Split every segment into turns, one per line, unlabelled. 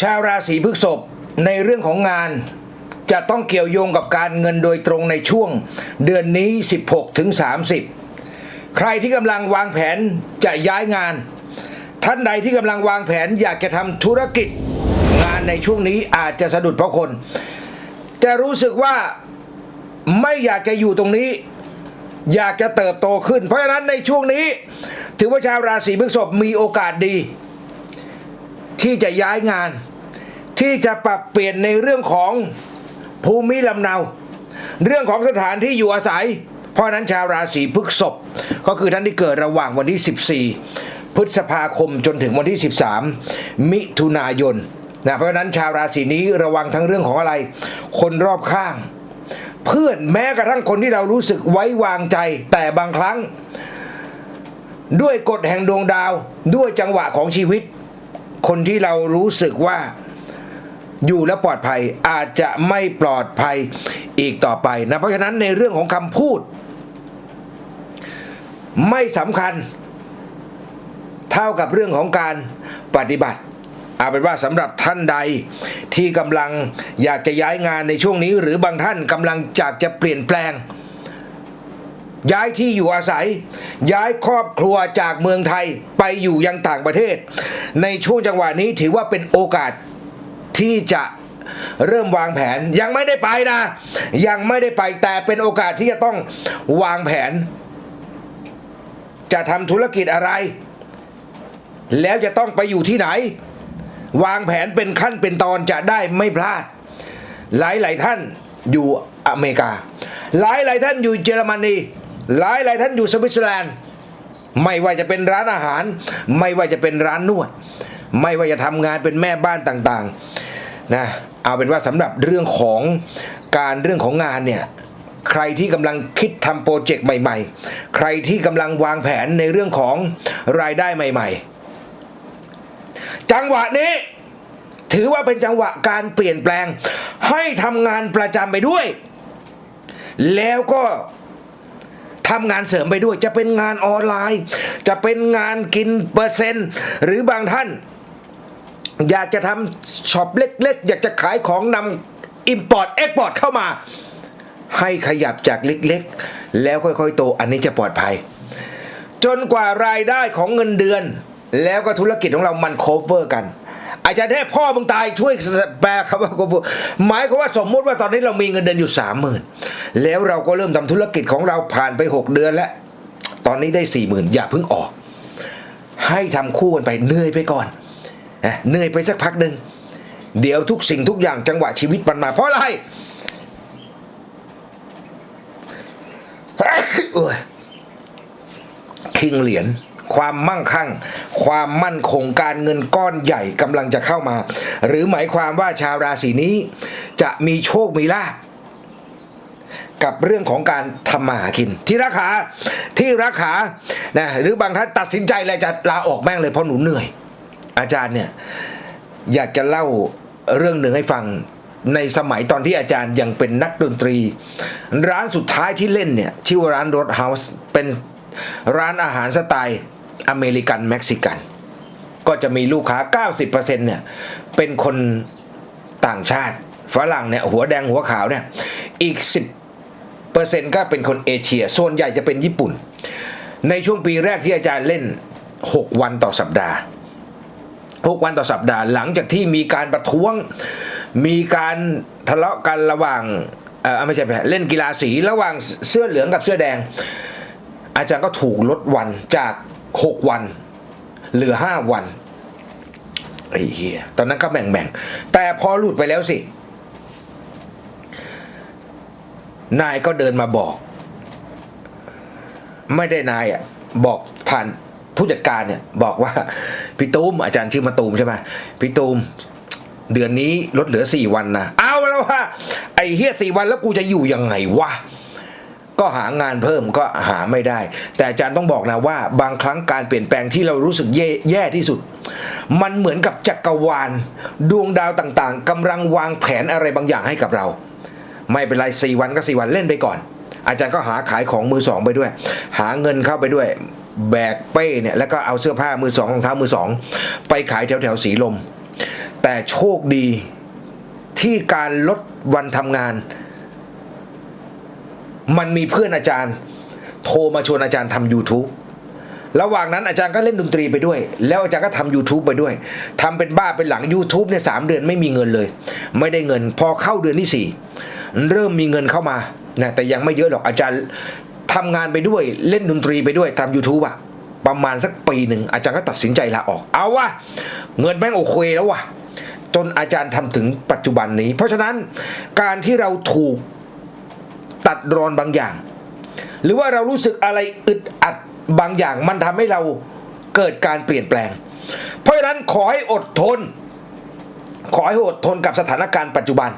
ชาวราศีพฤษภในเรื่องของงานจะต้องเกี่ยวโยงกับการเงินโดยตรงในช่วงเดือนนี้ 16 ถึง 30 ใครที่กำลังวางแผนจะย้ายงาน ท่านใดที่กำลังวางแผนอยากจะทำธุรกิจ งานในช่วงนี้อาจจะสะดุดเพราะคน จะรู้สึกว่าไม่อยากจะอยู่ตรงนี้ อยากจะเติบโตขึ้น เพราะฉะนั้นในช่วงนี้ ถือว่าชาวราศีพฤษภมีโอกาสดี ที่จะย้ายงาน ที่จะปรับเปลี่ยนในเรื่องของภูมิลำเนา เรื่องของสถานที่อยู่อาศัย เพราะนั้นชาวราศีพฤษภก็คือท่านที่เกิดระหว่างวันที่ 14 พฤษภาคมจนถึงวันที่ 13 มิถุนายนนะเพราะนั้นชาวราศีนี้ระวังทั้งเรื่องของอะไร คนรอบข้าง เพื่อนแม้กระทั่งคนที่เรารู้สึกไว้วางใจ แต่บางครั้ง ด้วยกฎแห่งดวงดาวด้วยจังหวะของชีวิต คนที่เรารู้สึกว่า อยู่แล้วปลอดภัยอาจจะไม่ปลอดภัยอีกต่อไปนะเพราะฉะนั้นในเรื่องของคำพูด ไม่สำคัญ เท่ากับเรื่องของการปฏิบัติเอาเป็นว่าสำหรับท่านใดที่กำลังอยากจะย้ายงานในช่วงนี้ หรือบางท่านกำลังจากจะเปลี่ยนแปลง ย้ายที่อยู่อาศัย ย้ายครอบครัวจากเมืองไทยไปอยู่ยังต่างประเทศ ในช่วงจังหวะนี้ถือว่าเป็นโอกาส ที่จะเริ่มวางแผนยังไม่ได้ไปนะ ยังไม่ได้ไปแต่เป็นโอกาสที่จะต้องวางแผน จะทำธุรกิจอะไร แล้วจะต้องไปอยู่ที่ไหน วางแผนเป็นขั้นเป็นตอนจะได้ไม่พลาด หลายหลายท่านอยู่อเมริกา หลายหลายท่านอยู่เยอรมนีหลายหลายท่านอยู่สวิตเซอร์แลนด์ ไม่ว่าจะเป็นร้านอาหาร ไม่ว่าจะเป็นร้านนวด ไม่ว่าจะทำงานเป็นแม่บ้านต่างๆ นะเอาเป็นว่าสำหรับเรื่องของการเรื่องของงานเนี่ยใครที่กำลังคิดทำโปรเจกต์ใหม่ ๆ ใครที่กำลังวางแผนในเรื่องของรายได้ใหม่ ๆ จังหวะนี้ ถือว่าเป็นจังหวะการเปลี่ยนแปลง ให้ทำงานประจำไปด้วย แล้วก็ทำงานเสริมไปด้วย จะเป็นงานออนไลน์ จะเป็นงานกินเปอร์เซ็นต์ หรือบางท่าน อยากจะทำช็อปเล็กๆ อยากจะขายของนำอิมพอร์ตเอ็กพอร์ตเข้ามา ให้ขยับจากเล็กๆ แล้วค่อยๆ โตอันนี้จะปลอดภัย จนกว่ารายได้ของเงินเดือน แล้วก็ธุรกิจของเรามันโคเวอร์กัน อาจารย์เทพพ่อมึงตายช่วยแปลคำว่าหมายความว่าสมมุติว่าตอนนี้เรามีเงินเดือนอยู่สามหมื่นแล้วเราก็เริ่มทำธุรกิจของเราผ่านไปหกเดือนแล้ว ตอนนี้ได้สี่หมื่นอย่าเพิ่งออก ให้ทำคู่กันไปเหนื่อยไปก่อน เหนื่อยไปสักพักหนึ่งเดี๋ยวทุกสิ่งทุกอย่างจังหวะชีวิตมันมาเพราะอะไรเอ้ยคิงเหรียญความมั่งคั่ง ความมั่นคงการเงินก้อนใหญ่กำลังจะเข้ามา หรือหมายความว่าชาวราศีนี้ จะมีโชคมีลาภกับเรื่องของการทำมาหากิน ที่รักขาที่รักขานะหรือบางท่านตัดสินใจเลยจะลาออกแม่งเลยเพราะหนูเหนื่อย อาจารย์เนี่ยอยากจะเล่าเรื่องหนึ่งให้ฟังในสมัยตอนที่อาจารย์ยังเป็นนักดนตรี ร้านสุดท้ายที่เล่นเนี่ยชื่อว่าร้านรถเฮาส์เป็นร้านอาหารสไตล์อเมริกันเม็กซิกัน ก็จะมีลูกค้า 90%เนี่ยเป็นคนต่างชาติฝรั่งเนี่ยหัวแดงหัวขาวเนี่ยอีก 10%ก็เป็นคนเอเชีย ส่วนใหญ่จะเป็นญี่ปุ่น ในช่วงปีแรกที่อาจารย์เล่น 6 วันต่อสัปดาห์ 6วันต่อสัปดาห์หลังจากที่มีการประท้วง มีการทะเลาะกันระหว่างเออไม่ใช่แพ้เล่นกีฬาสีระหว่างเสื้อเหลืองกับเสื้อแดง อาจารย์ก็ถูกลดวันจาก 6 วัน เหลือ 5 วันไอ้เหี้ยตอนนั้นก็แบ่งแบ่งๆแต่พอหลุดไปแล้วสิ นายก็เดินมาบอก ไม่ได้นายอะ บอกผ่าน ผู้จัดการเนี่ยบอกว่าพี่ตูมอาจารย์ชื่อมาตูมใช่ไหมพี่ตูมเดือนนี้ลดเหลือสี่วันนะเอาแล้วว่าไอ้เฮียสี่วันแล้วกูจะอยู่ยังไงวะก็หางานเพิ่มก็หาไม่ได้ แต่อาจารย์ต้องบอกนะว่า บางครั้งการเปลี่ยนแปลงที่เรารู้สึกแย่แย่ที่สุด มันเหมือนกับจักรวาล ดวงดาวต่างๆกำลังวางแผนอะไรบางอย่างให้กับเรา ไม่เป็นไรสี่วันก็สี่วันเล่นไปก่อน อาจารย์ก็หาขายของมือสองไปด้วย หาเงินเข้าไปด้วย แบกเป้เนี่ยแล้วก็เอาเสื้อผ้ามือสองรองเท้ามือสองไปขายแถวแถวสีลม แต่โชคดีที่การลดวันทำงาน มันมีเพื่อนอาจารย์ โทรมาชวนอาจารย์ทำ YouTube ระหว่างนั้นอาจารย์ก็เล่นดนตรีไปด้วย แล้วอาจารย์ก็ทำ YouTube ไปด้วยทำเป็นบ้าเป็นหลัง YouTube เนี่ยสามเดือนไม่มีเงินเลย ไม่ได้เงินพอเข้าเดือนที่สี่เริ่มมีเงินเข้ามานะแต่ยังไม่เยอะหรอกอาจารย์ ทำงานไปด้วยเล่นดนตรีไปด้วยทำ YouTube อะประมาณสักปีหนึ่งอาจารย์ก็ตัดสินใจลาออก เอาวะเงินแม่งโอเคแล้ววะจนอาจารย์ทำถึงปัจจุบันนี้ เพราะฉะนั้นการที่เราถูกตัดรอนบางอย่าง หรือว่าเรารู้สึกอะไรอึดอัดบางอย่าง มันทำให้เราเกิดการเปลี่ยนแปลง เพราะฉะนั้นขอให้อดทน ขอให้อดทนกับสถานการณ์ปัจจุบัน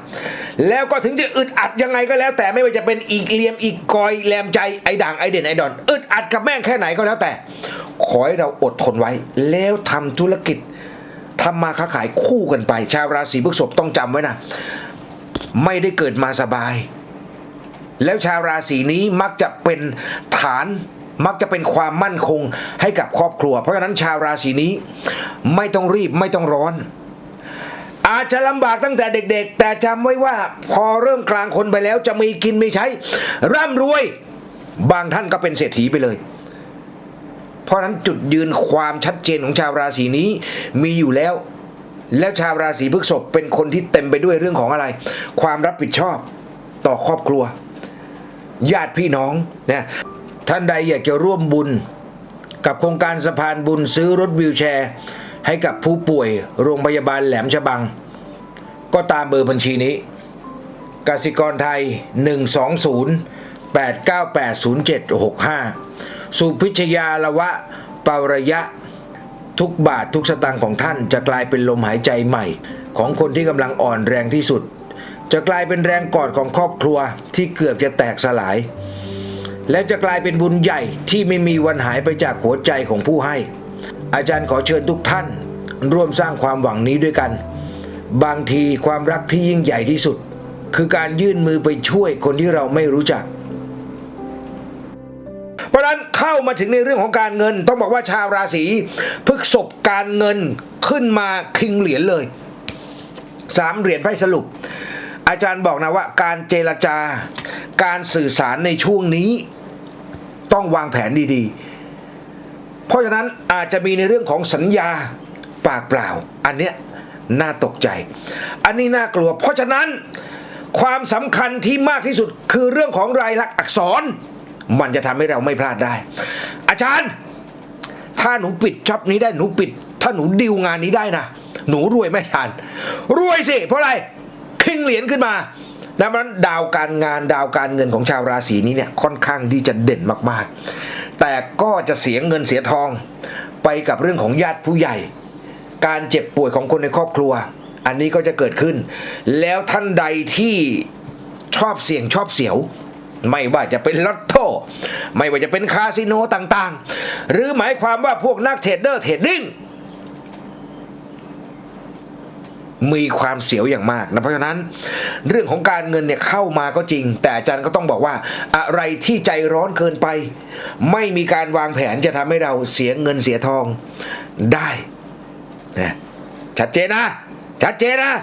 แล้วก็ถึงจะอึดอัดยังไงก็แล้ว แต่ไม่ว่าจะเป็นอีกเลียมอีกกอยแรมใจไอ้ด่างไอเด่นไอดอนอึดอัดกับแม่งแค่ไหนก็แล้วแต่ ขอให้เราอดทนไว้ แล้วทำธุรกิจทำมาค้าขายคู่กันไป ชาวราศีพฤษภต้องจำไว้นะไม่ได้เกิดมาสบาย แล้วชาวราศีนี้มักจะเป็นฐานมักจะเป็นความมั่นคงให้กับครอบครัว เพราะฉะนั้นชาวราศีนี้ไม่ต้องรีบไม่ต้องร้อน อาจจะลำบากตั้งแต่เด็กๆ แต่จำไว้ว่าพอเริ่มกลางคนไปแล้วจะมีกินมีใช้ ร่ำรวย บางท่านก็เป็นเศรษฐีไปเลย เพราะนั้นจุดยืนความชัดเจนของชาวราศีนี้มีอยู่แล้ว แล้วชาวราศีพฤษภเป็นคนที่เต็มไปด้วยเรื่องของอะไร ความรับผิดชอบต่อครอบครัว ญาติพี่น้องนะท่านใดอยากจะร่วมบุญกับโครงการสะพานบุญซื้อรถวิวแชร์ ให้กับผู้ป่วยโรงพยาบาลแหลมฉบัง ก็ตามเบอร์บัญชีนี้กสิกรไทย 120 8980765 สุพิชยาละวะปาระยะ ทุกบาททุกสตางค์ของท่านจะกลายเป็นลมหายใจใหม่ ของคนที่กำลังอ่อนแรงที่สุด จะกลายเป็นแรงกอดของครอบครัวที่เกือบจะแตกสลาย และจะกลายเป็นบุญใหญ่ที่ไม่มีวันหายไปจากหัวใจของผู้ให้ อาจารย์ขอเชิญทุกท่าน ร่วมสร้างความหวังนี้ด้วยกัน บางทีความรักที่ยิ่งใหญ่ที่สุด คือการยื่นมือไปช่วยคนที่เราไม่รู้จัก เพราะนั้นเข้ามาถึงในเรื่องของการเงิน ต้องบอกว่าชาวราศีพฤกษภการเงินขึ้นมาคิงเหรียญเลยสามเหรียญไพ่สรุป อาจารย์บอกนะว่า การเจรจาการสื่อสารในช่วงนี้ ต้องวางแผนดีๆ เพราะฉะนั้นอาจจะมีในเรื่องของสัญญาปากเปล่า อันเนี้ย น่าตกใจ อันนี้น่ากลัว เพราะฉะนั้นความสำคัญที่มากที่สุดคือเรื่องของรายลักษณ์อักษร มันจะทำให้เราไม่พลาดได้ อาจารย์ ถ้าหนูปิดจ็อบนี้ได้หนูปิด ถ้าหนูดิวงานนี้ได้นะหนูรวยไหมอาจารย์รวยสิเพราะอะไรคิงเหรียญขึ้นมาดังนั้นดาวการงานดาวการเงินของชาวราศีนี้เนี่ยค่อนข้างที่จะเด่นมากๆ แต่ก็จะเสียเงินเสียทองไปกับเรื่องของญาติผู้ใหญ่ การเจ็บป่วยของคนในครอบครัว อันนี้ก็จะเกิดขึ้น แล้วท่านใดที่ชอบเสี่ยงชอบเสียว ไม่ว่าจะเป็นลอตโต้ไม่ว่าจะเป็นคาสิโนต่างๆ หรือหมายความว่าพวกนักเทรดเดอร์เทรดดิ้งมีความเสียวอย่างมากนะเพราะฉะนั้น เรื่องของการเงินเนี่ยเข้ามาก็จริง แต่อาจารย์ก็ต้องบอกว่า อะไรที่ใจร้อนเกินไป ไม่มีการวางแผนจะทำให้เราเสียเงินเสียทองได้ นะชัดเจนนะชัดเจนนะ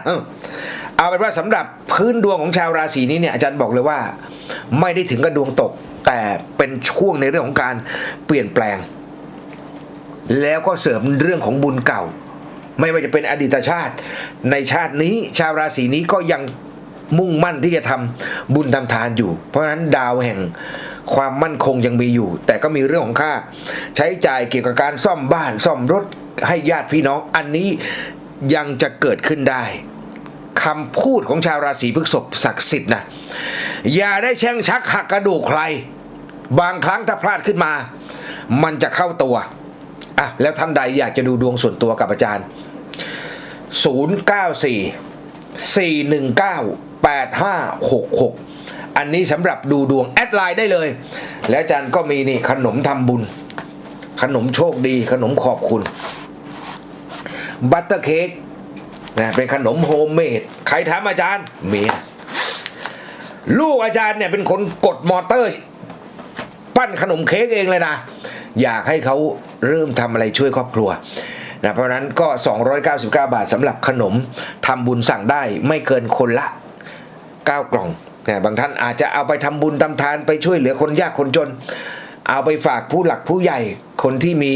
เอาเป็นว่าสำหรับพื้นดวงของชาวราศีนี้เนี่ยอาจารย์บอกเลยว่า ไม่ได้ถึงกับดวงตก แต่เป็นช่วงในเรื่องของการเปลี่ยนแปลง แล้วก็เสริมเรื่องของบุญเก่า ไม่ว่าจะเป็นอดีตชาติ ในชาตินี้ชาวราศีนี้ก็ยังมุ่งมั่นที่จะทำบุญทำทานอยู่ เพราะฉะนั้นดาวแห่งความมั่นคงยังมีอยู่ แต่ก็มีเรื่องของค่า ใช้จ่ายเกี่ยวกับการซ่อมบ้านซ่อมรถ ให้ญาติพี่น้องอันนี้ยังจะเกิดขึ้นได้คำพูดของชาวราศีพฤษภศักดิ์สิทธิ์นะอย่าได้แช่งชักหักกระดูกใคร บางครั้งถ้าพลาดขึ้นมา มันจะเข้าตัวอะแล้วท่านใดอยากจะดูดวงส่วนตัวกับอาจารย์ 094 419 8566 อันนี้สำหรับดูดวงแอดไลน์ได้เลย แล้วอาจารย์ก็มีนี่ขนมทำบุญ ขนมโชคดีขนมขอบคุณ บัตเตอร์เค้กนะเป็นขนมโฮมเมดใครทำอาจารย์เมียลูกอาจารย์เนี่ยเป็นคนกดมอเตอร์ ปั้นขนมเค้กเองเลยนะ อยากให้เขาเริ่มทำอะไรช่วยครอบครัวนะเพราะฉะนั้นก็ 299 บาทสำหรับขนมทำบุญสั่งได้ไม่เกินคนละ 9 กล่องนะบางท่านอาจจะเอาไปทำบุญทำทานไปช่วยเหลือคนยากคนจน เอาไปฝากผู้หลักผู้ใหญ่คนที่มี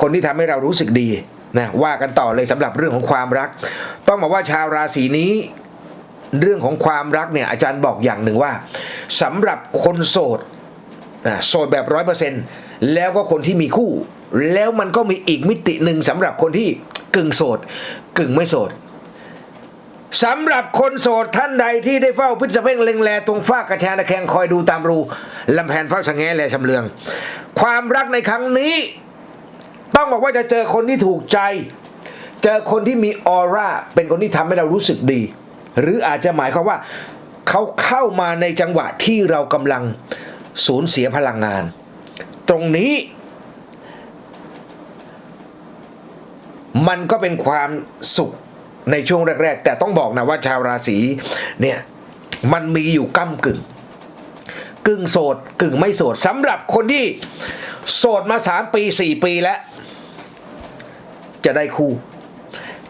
คนที่ทำให้เรารู้สึกดี นะว่ากันต่อเลยสำหรับเรื่องของความรัก ต้องบอกว่าชาวราศีนี้ เรื่องของความรักเนี่ยอาจารย์บอกอย่างหนึ่งว่าสำหรับคนโสดอะโสดแบบร้อยเปอร์เซ็นต์แล้วก็คนที่มีคู่ แล้วมันก็มีอีกมิติหนึ่งสำหรับคนที่กึ่งโสด กึ่งไม่โสดสำหรับคนโสดท่านใดที่ได้เฝ้าพิษเพ่งเล็งแลตรงฝ้ากระชาตะแคงคอยดูตามรูลำแพนเฝ้าชะแงแลชำเลือง ความรักในครั้งนี้ ต้องบอกว่าจะเจอคนที่ถูกใจ เจอคนที่มีออร่าเป็นคนที่ทำให้เรารู้สึกดี หรืออาจจะหมายความว่าเขาเข้ามาในจังหวะที่เรากำลังสูญเสียพลังงาน ตรงนี้ มันก็เป็นความสุขในช่วงแรก ๆ แต่ต้องบอกนะว่าชาวราศีเนี่ยมันมีอยู่ก้ากึ่ง กึ่งโสดกึ่งไม่โสดสำหรับคนที่ โสดมาสามปีสี่ปีแล้ว จะได้คู่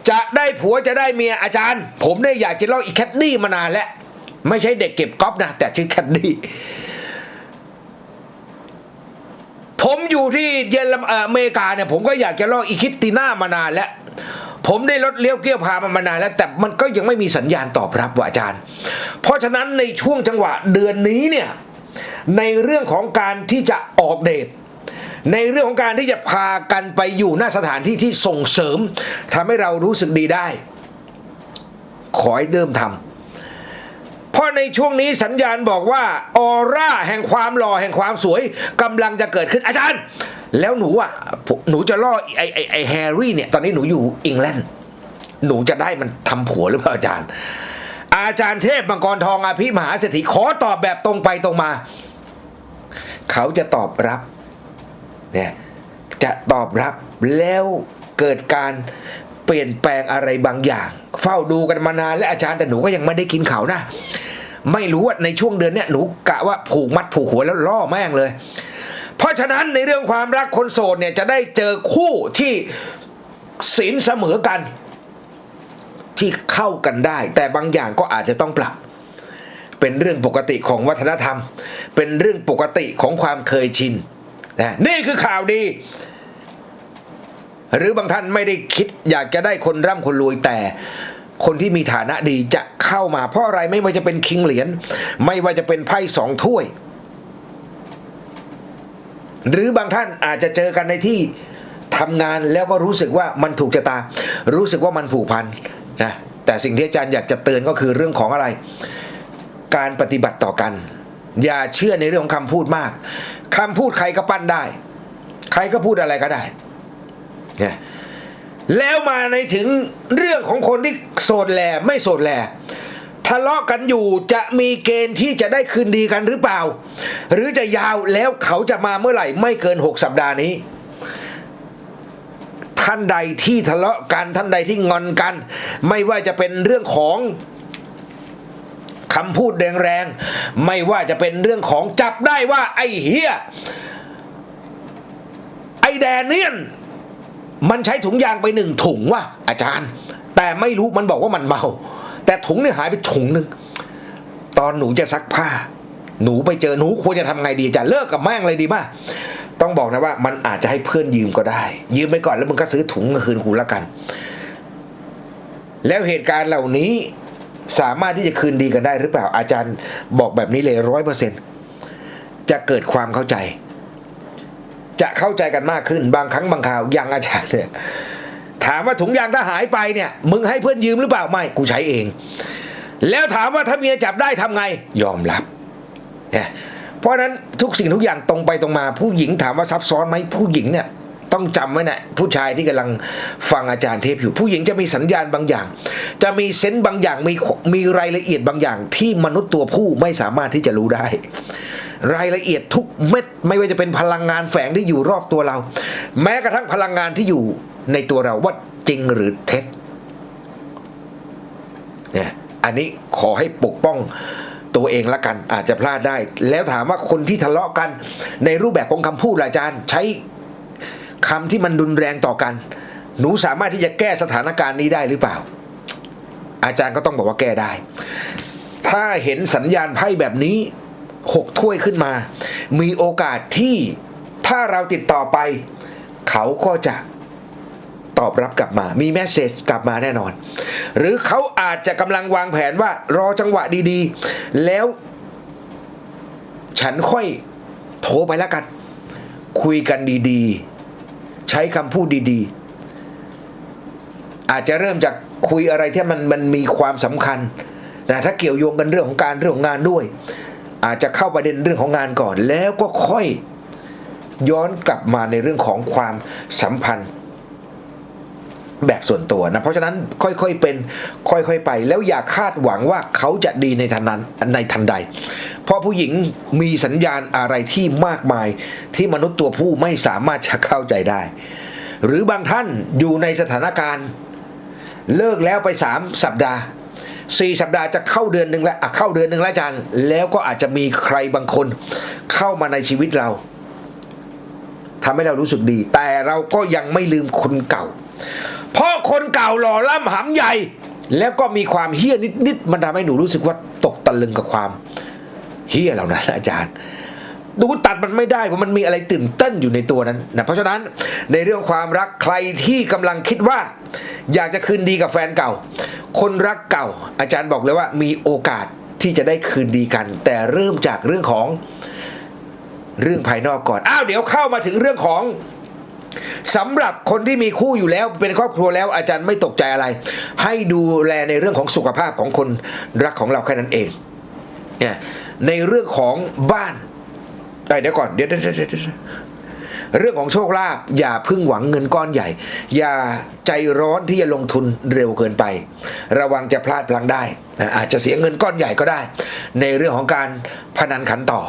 จะได้ผัวจะได้เมียอาจารย์ ผมได้อยากจะเล่าอีแคดดี้มานานแล้ว ไม่ใช่เด็กเก็บก๊อปนะ แต่ชื่อแคดดี้ผมอยู่ที่เยอรมเอ่ออเมริกาเนี่ยผมก็อยากจะลอกอีคิตติน่ามานานแล้ว ผมได้รถเลี้ยวเกี้ยวพามันมานานแล้ว แต่มันก็ยังไม่มีสัญญาณตอบรับว่ะอาจารย์ เพราะฉะนั้นในช่วงจังหวะเดือนนี้เนี่ยในเรื่องของการที่จะออกเดท ในเรื่องของการที่จะพากันไปอยู่หน้าสถานที่ที่ส่งเสริมทำให้เรารู้สึกดีได้ ขอให้เริ่มทำเพราะในช่วงนี้สัญญาณบอกว่าออร่าแห่งความหล่อแห่งความสวยกำลังจะเกิดขึ้นอาจารย์ แล้วหนูอะหนูจะล่อไอไอไอแฮร์รี่เนี่ยตอนนี้หนูอยู่อังกฤษหนูจะได้มันทำผัวหรือเปล่าอาจารย์ อาจารย์เทพมังกรทองอภิมหาเศรษฐีขอตอบแบบตรงไปตรงมา เขาจะตอบรับ เนี่ยจะตอบรับแล้วเกิดการเปลี่ยนแปลงอะไรบางอย่าง เฝ้าดูกันมานานและอาจารย์แต่หนูก็ยังไม่ได้กินเขานะ ไม่รู้ว่าในช่วงเดือนเนี้ยหนูกะว่าผูกมัดผูกหัวแล้วล่อแม่งเลย เพราะฉะนั้นในเรื่องความรักคนโสดเนี่ยจะได้เจอคู่ที่ศีลเสมอกัน ที่เข้ากันได้ แต่บางอย่างก็อาจจะต้องปรับเป็นเรื่องปกติของวัฒนธรรม เป็นเรื่องปกติของความเคยชิน นะนี่คือข่าวดี หรือบางท่านไม่ได้คิดอยากจะได้คนร่ำคนรวยแต่คนที่มีฐานะดีจะเข้ามาเพราะอะไรไม่ว่าจะเป็นคิงเหรียญไม่ว่าจะเป็นไพ่สองถ้วย หรือบางท่านอาจจะเจอกันในที่ทำงานแล้วก็รู้สึกว่ามันถูกชะตา รู้สึกว่ามันผูกพันนะแต่สิ่งที่อาจารย์อยากจะเตือนก็คือเรื่องของอะไร การปฏิบัติต่อกัน อย่าเชื่อในเรื่องของคำพูดมากคำพูดใครก็ปั้นได้ ใครก็พูดอะไรก็ได้เนี่ยแล้วมาในถึงเรื่องของคนที่โสดแหล่ไม่โสดแหล่ทะเลาะกันอยู่จะมีเกณฑ์ที่จะได้คืนดีกันหรือเปล่า หรือจะยาวแล้วเขาจะมาเมื่อไหร่ไม่เกิน 6 สัปดาห์นี้ ท่านใดที่ทะเลาะกันท่านใดที่งอนกัน ไม่ว่าจะเป็นเรื่องของ คำพูดแรงๆ ไม่ว่าจะเป็นเรื่องของจับได้ว่าไอ้เฮียไอ้แดเนียน มันใช้ถุงยางไปหนึ่งถุงว่ะอาจารย์ แต่ไม่รู้มันบอกว่ามันเมา แต่ถุงเนี่ยหายไปถุงหนึ่งตอนหนูจะซักผ้า หนูไปเจอหนูควรจะทำไงดีอาจารย์เลิกกับแม่งเลยดีมากต้องบอกนะว่ามันอาจจะให้เพื่อนยืมก็ได้ ยืมไปก่อนแล้วมึงก็ซื้อถุงมาคืนกูแล้วกัน แล้วเหตุการณ์เหล่านี้ สามารถที่จะคืนดีกันได้หรือเปล่าอาจารย์บอกแบบนี้เลยร้อยเปอร์เซ็นจะเกิดความเข้าใจ จะเข้าใจกันมากขึ้นบางครั้งบางคราวยังอาจารย์เนี่ยถามว่าถุงยางถ้าหายไปเนี่ย มึงให้เพื่อนยืมหรือเปล่าไม่กูใช้เอง แล้วถามว่าถ้าเมียจับได้ทำไงยอมรับเนี่ยเพราะนั้นทุกสิ่งทุกอย่างตรงไปตรงมา ผู้หญิงถามว่าซับซ้อนไหมผู้หญิงเนี่ย ต้องจำไว้นะผู้ชายที่กำลังฟังอาจารย์เทพอยู่ ผู้หญิงจะมีสัญญาณบางอย่าง จะมีเซนต์บางอย่างมีมีรายละเอียดบางอย่าง ที่มนุษย์ตัวผู้ไม่สามารถที่จะรู้ได้ รายละเอียดทุกเม็ดไม่ว่าจะเป็นพลังงานแฝงที่อยู่รอบตัวเรา แม้กระทั่งพลังงานที่อยู่ในตัวเราว่าจริงหรือเท็จเนี่ยอันนี้ขอให้ปกป้องตัวเองละกันอาจจะพลาดได้ แล้วถามว่าคนที่ทะเลาะกันในรูปแบบของคำพูดอาจารย์ใช้ คำที่มันรุนแรงต่อกัน หนูสามารถที่จะแก้สถานการณ์นี้ได้หรือเปล่า อาจารย์ก็ต้องบอกว่าแก้ได้ ถ้าเห็นสัญญาณไพ่แบบนี้หกถ้วยขึ้นมา มีโอกาสที่ถ้าเราติดต่อไป เขาก็จะตอบรับกลับมา มีแมสเซจกลับมาแน่นอน หรือเขาอาจจะกำลังวางแผนว่ารอจังหวะดีๆ แล้ว ฉันค่อยโทรไปแล้วกัน คุยกันดีๆ ใช้คำพูดดีๆ อาจจะเริ่มจากคุยอะไรที่มันมันมีความสำคัญนะถ้าเกี่ยวโยงกันเรื่องของการเรื่องของงานด้วย อาจจะเข้าประเด็นเรื่องของงานก่อน แล้วก็ค่อยย้อนกลับมาในเรื่องของความสัมพันธ์ แบบส่วนตัวนะ เพราะฉะนั้นค่อยๆเป็นค่อยๆไป แล้วอย่าคาดหวังว่าเขาจะดีในทันนั้นในทันใด เพราะผู้หญิงมีสัญญาณอะไรที่มากมายที่มนุษย์ตัวผู้ไม่สามารถจะเข้าใจได้ หรือบางท่านอยู่ในสถานการณ์ เลิกแล้วไปสามสัปดาห์สี่สัปดาห์จะเข้าเดือนหนึ่งแล้วอะเข้าเดือนหนึ่งแล้วอาจารย์ แล้วก็อาจจะมีใครบางคนเข้ามาในชีวิตเราทำให้เรารู้สึกดี แต่เราก็ยังไม่ลืมคนเก่า เพราะคนเก่าหล่อล่ำหำใหญ่ แล้วก็มีความเฮี้ยนิดๆมันทำให้หนูรู้สึกว่าตกตะลึงกับความเฮี้ยเหล่านั้นอาจารย์ดูตัดมันไม่ได้เพราะมันมีอะไรตื่นเต้นอยู่ในตัวนั้นนะเพราะฉะนั้นในเรื่องความรักใครที่กำลังคิดว่า อยากจะคืนดีกับแฟนเก่า คนรักเก่า อาจารย์บอกเลยว่ามีโอกาสที่จะได้คืนดีกัน แต่เริ่มจากเรื่องของเรื่องภายนอกก่อนอ้าวเดี๋ยวเข้ามาถึงเรื่องของ สำหรับคนที่มีคู่อยู่แล้วเป็นครอบครัวแล้วอาจารย์ไม่ตกใจอะไร ให้ดูแลในเรื่องของสุขภาพของคนรักของเราแค่นั้นเองเนี่ยในเรื่องของบ้านเอ้ยเดี๋ยวก่อนเดี๋ยวเดี๋ยวเดี๋ยวเรื่องของโชคลาภอย่าพึ่งหวังเงินก้อนใหญ่ อย่าใจร้อนที่จะลงทุนเร็วเกินไป ระวังจะพลาดพลังได้ อาจจะเสียเงินก้อนใหญ่ก็ได้ ในเรื่องของการพนันขันต่อ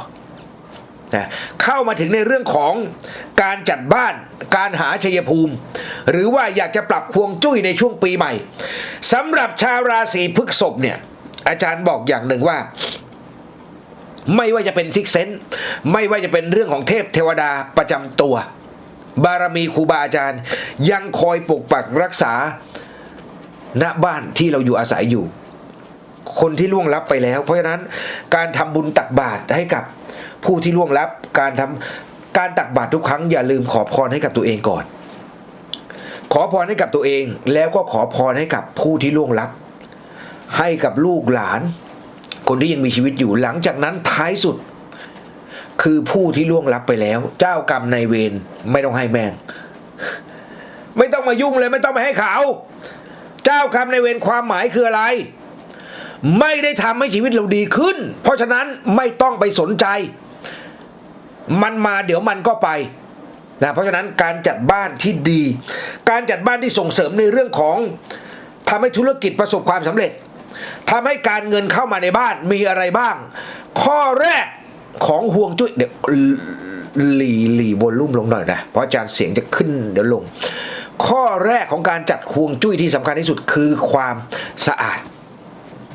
นะเข้ามาถึงในเรื่องของการจัดบ้านการหาชัยภูมิ หรือว่าอยากจะปรับควงจุ้ยในช่วงปีใหม่สำหรับชาวราศีพฤษภเนี่ย อาจารย์บอกอย่างหนึ่งว่า ไม่ว่าจะเป็นซิกเซนไม่ว่าจะเป็นเรื่องของเทพเทวดาประจำตัว บารมีครูบาอาจารย์ ยังคอยปกปักรักษาณบ้านที่เราอยู่อาศัยอยู่ คนที่ล่วงลับไปแล้ว เพราะฉะนั้นการทำบุญตักบาตรให้กับ ผู้ที่ล่วงลับการทำการตักบาตรทุกครั้งอย่าลืมขอพรให้กับตัวเองก่อน ขอพรให้กับตัวเองแล้วก็ขอพรให้กับผู้ที่ล่วงลับ ให้กับลูกหลาน คนที่ยังมีชีวิตอยู่หลังจากนั้นท้ายสุด คือผู้ที่ล่วงลับไปแล้ว เจ้ากรรมนายเวรไม่ต้องให้แม่ง ไม่ต้องมายุ่งเลยไม่ต้องไปให้เขาเจ้ากรรมนายเวรความหมายคืออะไร ไม่ได้ทำให้ชีวิตเราดีขึ้น เพราะฉะนั้นไม่ต้องไปสนใจ มันมาเดี๋ยวมันก็ไปนะเพราะฉะนั้นการจัดบ้านที่ดี การจัดบ้านที่ส่งเสริมในเรื่องของทำให้ธุรกิจประสบความสำเร็จทำให้การเงินเข้ามาในบ้านมีอะไรบ้าง ข้อแรกของห่วงจุ้ยเดี๋ยวหลีหลีวอลลุ่มลงหน่อยนะ เพราะอาจารย์เสียงจะขึ้นเดี๋ยวลง ข้อแรกของการจัดห่วงจุ้ยที่สำคัญที่สุดคือความสะอาด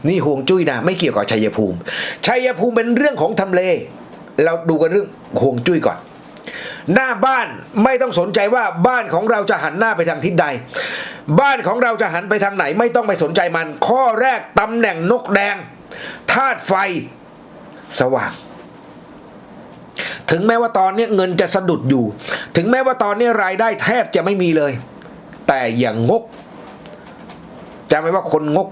นี่ห่วงจุ้ยนะ ไม่เกี่ยวกับชัยภูมิ ชัยภูมิเป็นเรื่องของทำเล เราดูกันเรื่องห่วงจุ้ยก่อน หน้าบ้านไม่ต้องสนใจว่าบ้านของเราจะหันหน้าไปทางทิศใด บ้านของเราจะหันไปทางไหนไม่ต้องไปสนใจมัน ข้อแรกตำแหน่งนกแดงธาตุไฟสว่าง ถึงแม้ว่าตอนนี้เงินจะสะดุดอยู่ ถึงแม้ว่าตอนนี้รายได้แทบจะไม่มีเลย แต่อย่างงกจำไว้ว่าคนงก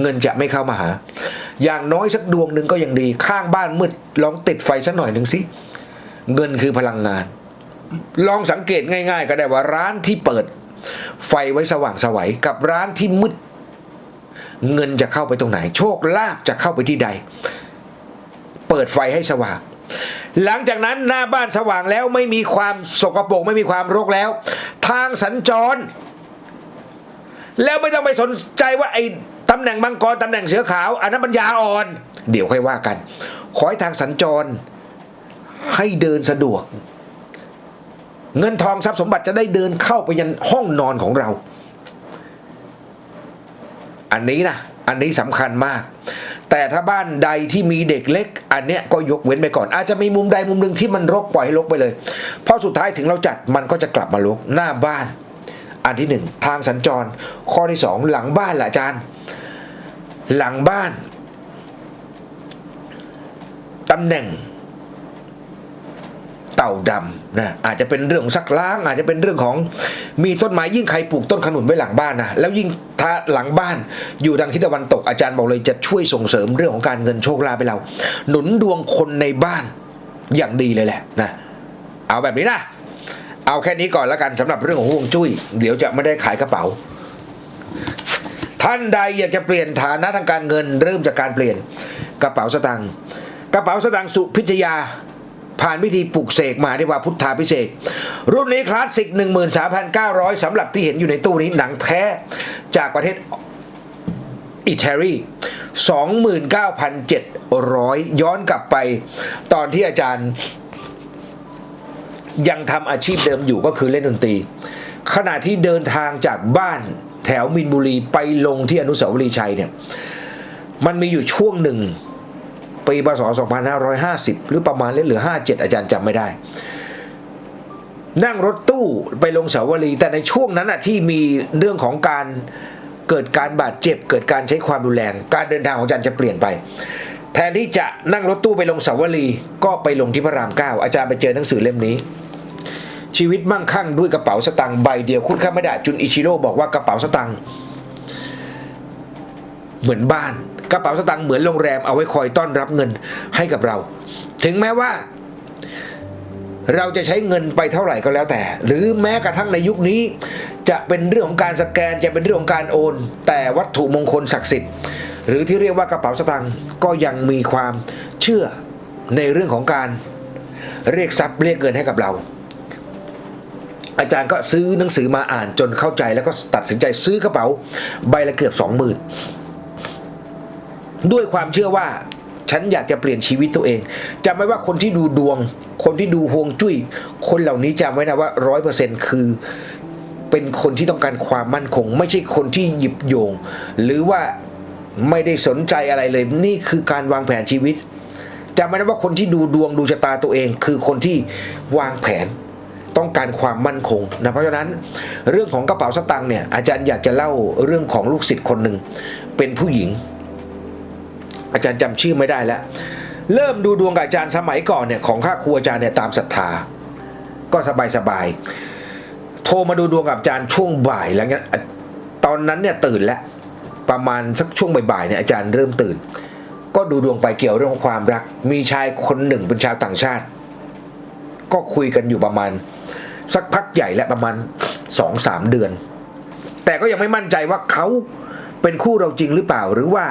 เงินจะไม่เข้ามาหา อย่างน้อยสักดวงหนึ่งก็ยังดี ข้างบ้านมืดลองติดไฟสักหน่อยหนึ่งสิ เงินคือพลังงาน ลองสังเกตง่าย ๆ ก็ได้ว่าร้านที่เปิด ไฟไว้สว่างสวัยกับร้านที่มืด เงินจะเข้าไปตรงไหน โชคลาภจะเข้าไปที่ใด เปิดไฟให้สว่างหลังจากนั้นหน้าบ้านสว่างแล้วไม่มีความสกปรกไม่มีความรกแล้ว ทางสัญจร แล้วไม่ต้องไปสนใจว่าไอ้ ตำแหน่งมังกรตำแหน่งเสือขาว อันนั้นปัญญาอ่อน เดี๋ยวค่อยว่ากัน ขอให้ทางสัญจร ให้เดินสะดวก เงินทองทรัพย์สมบัติจะได้เดินเข้าไปยันห้องนอนของเรา อันนี้นะอันนี้สำคัญมาก แต่ถ้าบ้านใดที่มีเด็กเล็ก อันเนี้ยก็ยกเว้นไปก่อน อาจจะมีมุมใดมุมหนึ่งที่มันรกปล่อยให้รกไปเลย เพราะสุดท้ายถึงเราจัดมันก็จะกลับมารกหน้าบ้าน อันที่หนึ่งทางสัญจร ข้อที่สองหลังบ้านแหละอาจารย์ หลังบ้านตำแหน่ง เต่าดำนะอาจจะเป็นเรื่องของซักล้าง อาจจะเป็นเรื่องของมีต้นไม้ยิ่งใครปลูกต้นขนุนไว้หลังบ้านนะแล้วยิ่งถ้าหลังบ้านอยู่ทางทิศตะวันตกอาจารย์บอกเลยจะช่วยส่งเสริมเรื่องของการเงินโชคลาภไปเรา หนุนดวงคนในบ้านอย่างดีเลยแหละนะเอาแบบนี้นะเอาแค่นี้ก่อนแล้วกันสำหรับเรื่องของห่วงจุ้ย เดี๋ยวจะไม่ได้ขายกระเป๋า ท่านใดอยากจะเปลี่ยนฐานะทางการเงิน เริ่มจากการเปลี่ยนกระเป๋าสตางค์กระเป๋าสตางค์สุพิชยา ผ่านพิธีปลุกเสกมาที่ว่าพุทธาพิเศษ รุ่นนี้คลาสสิก 13,900สำหรับที่เห็นอยู่ในตู้นี้หนังแท้จากประเทศอิตาลี29,700 ย้อนกลับไป ตอนที่อาจารย์ยังทำอาชีพเดิมอยู่ก็คือเล่นดนตรี ขณะที่เดินทางจากบ้าน แถวมินบุรีไปลงที่อนุสาวรีย์ชัยเนี่ยมันมีอยู่ช่วงหนึ่งปีพศ 2550 หรือประมาณเล่นหรือ 57 อาจารย์จำไม่ได้ นั่งรถตู้ไปลงสาวรีย์แต่ในช่วงนั้นอะที่มีเรื่องของการเกิดการบาดเจ็บ เกิดการใช้ความรุนแรง การเดินทางของอาจารย์จะเปลี่ยนไป แทนที่จะนั่งรถตู้ไปลงสาวรีย์ก็ไปลงที่พระรามเก้าอาจารย์ไปเจอหนังสือเล่มนี้ ชีวิตมั่งคั่งด้วยกระเป๋าสตางค์ใบเดียวคุณข้าไม่ได้จุนอิชิโร่บอกว่ากระเป๋าสตางค์เหมือนบ้าน กระเป๋าสตางค์เหมือนโรงแรมเอาไว้คอยต้อนรับเงินให้กับเรา ถึงแม้ว่า เราจะใช้เงินไปเท่าไหร่ก็แล้วแต่ หรือแม้กระทั่งในยุคนี้ จะเป็นเรื่องของการสแกนจะเป็นเรื่องของการโอน แต่วัตถุมงคลศักดิ์สิทธิ์หรือที่เรียกว่ากระเป๋าสตางค์ก็ยังมีความเชื่อในเรื่องของการเรียกทรัพย์เรียกเงินให้กับเรา อาจารย์ก็ซื้อหนังสือมาอ่านจนเข้าใจแล้วก็ตัดสินใจซื้อกระเป๋าใบละเกือบสองหมื่นด้วยความเชื่อว่าฉันอยากจะเปลี่ยนชีวิตตัวเองจำไว้ว่าคนที่ดูดวง คนที่ดูฮวงจุ้ย คนเหล่านี้จำไว้นะว่าร้อยเปอร์เซ็นคือเป็นคนที่ต้องการความมั่นคง ไม่ใช่คนที่หยิบโยง หรือว่าไม่ได้สนใจอะไรเลย นี่คือการวางแผนชีวิตจำไว้นะว่าคนที่ดูดวงดูชะตาตัวเอง คือคนที่วางแผน ต้องการความมั่นคงนะเพราะฉะนั้นเรื่องของกระเป๋าสตางค์เนี่ยอาจารย์อยากจะเล่าเรื่องของลูกศิษย์คนหนึ่งเป็นผู้หญิง อาจารย์จำชื่อไม่ได้แล้ว เริ่มดูดวงกับอาจารย์สมัยก่อนเนี่ยของข้าครูอาจารย์เนี่ยตามศรัทธา ก็สบายสบายๆโทรมาดูดวงกับอาจารย์ช่วงบ่ายแล้วเงี้ยตอนนั้นเนี่ยตื่นแล้วประมาณสักช่วงบ่ายๆเนี่ยอาจารย์เริ่มตื่น ก็ดูดวงไปเกี่ยวเรื่องความรัก มีชายคนหนึ่งเป็นชาวต่างชาติ ก็คุยกันอยู่ประมาณ สักพักใหญ่และประมาณสองสามเดือน แต่ก็ยังไม่มั่นใจว่าเขาเป็นคู่เราจริงหรือเปล่าหรือว่า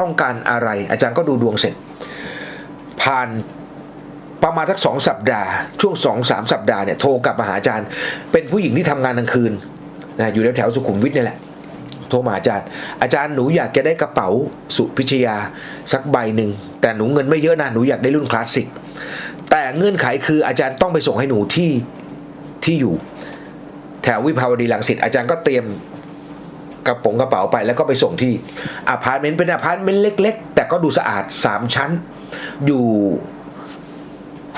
ต้องการอะไร อาจารย์ก็ดูดวงเสร็จ ผ่านประมาณสักสองสัปดาห์ ช่วงสองสามสัปดาห์เนี่ยโทรกลับมาหาอาจารย์ เป็นผู้หญิงที่ทำงานกลางคืนนะอยู่แถวๆสุขุมวิทนี่แหละ โทรมาหาอาจารย์ อาจารย์หนูอยากจะได้กระเป๋าสุพิชยาสักใบหนึ่ง แต่หนูเงินไม่เยอะนะหนูอยากได้รุ่นคลาสสิก แต่เงื่อนไขคืออาจารย์ต้องไปส่งให้หนูที่ที่อยู่ แถววิภาวดีรังสิตอาจารย์ก็เตรียมกระป๋องกระเป๋าไปแล้วก็ไปส่งที่อพาร์ตเมนต์เป็นอพาร์ตเมนต์เล็ก ๆ แต่ก็ดูสะอาดสามชั้น อยู่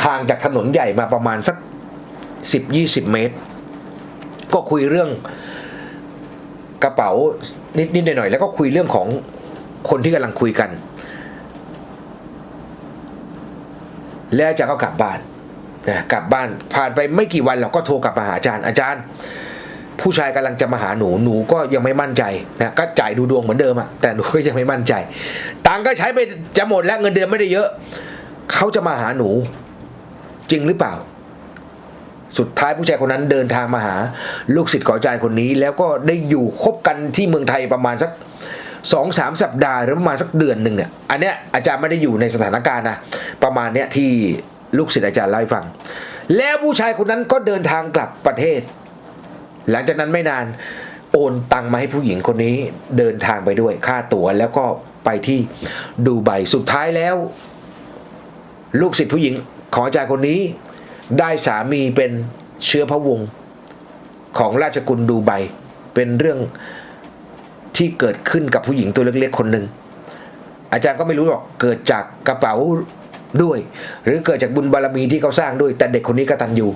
ห่างจากถนนใหญ่มาประมาณสักสิบยี่สิบเมตร ก็คุยเรื่องกระเป๋านิดๆหน่อยๆแล้วก็คุยเรื่องของคนที่กำลังคุยกัน แล้วอาจารย์ก็กลับบ้านนะกลับบ้านผ่านไปไม่กี่วันเราก็โทรกลับมาหาอาจารย์อาจารย์ ผู้ชายกำลังจะมาหาหนูหนูก็ยังไม่มั่นใจนะก็จ่ายดูดวงเหมือนเดิมอะแต่หนูก็ยังไม่มั่นใจตังก็ใช้ไปจะหมดแล้วเงินเดือนไม่ได้เยอะเขาจะมาหาหนู จริงหรือเปล่า สุดท้ายผู้ชายคนนั้นเดินทางมาหา ลูกศิษย์ของอาจารย์คนนี้ แล้วก็ได้อยู่คบกันที่เมืองไทยประมาณสัก สองสามสัปดาห์หรือประมาณสักเดือนหนึ่งเนี่ยอันเนี้ยอาจารย์ไม่ได้อยู่ในสถานการณ์นะประมาณเนี้ยที่ลูกศิษย์อาจารย์เล่าให้ฟัง แล้วผู้ชายคนนั้นก็เดินทางกลับประเทศ หลังจากนั้นไม่นานโอนตังมาให้ผู้หญิงคนนี้เดินทางไปด้วยค่าตั๋วแล้วก็ไปที่ดูไบสุดท้ายแล้ว ลูกศิษย์ผู้หญิงของอาจารย์คนนี้ ได้สามีเป็นเชื้อพระวงศ์ของราชกุลดูไบเป็นเรื่อง ที่เกิดขึ้นกับผู้หญิงตัวเล็กๆคนหนึ่งอาจารย์ก็ไม่รู้หรอกเกิดจากกระเป๋าด้วย หรือเกิดจากบุญบารมีที่เขาสร้างด้วย แต่เด็กคนนี้กตัญญู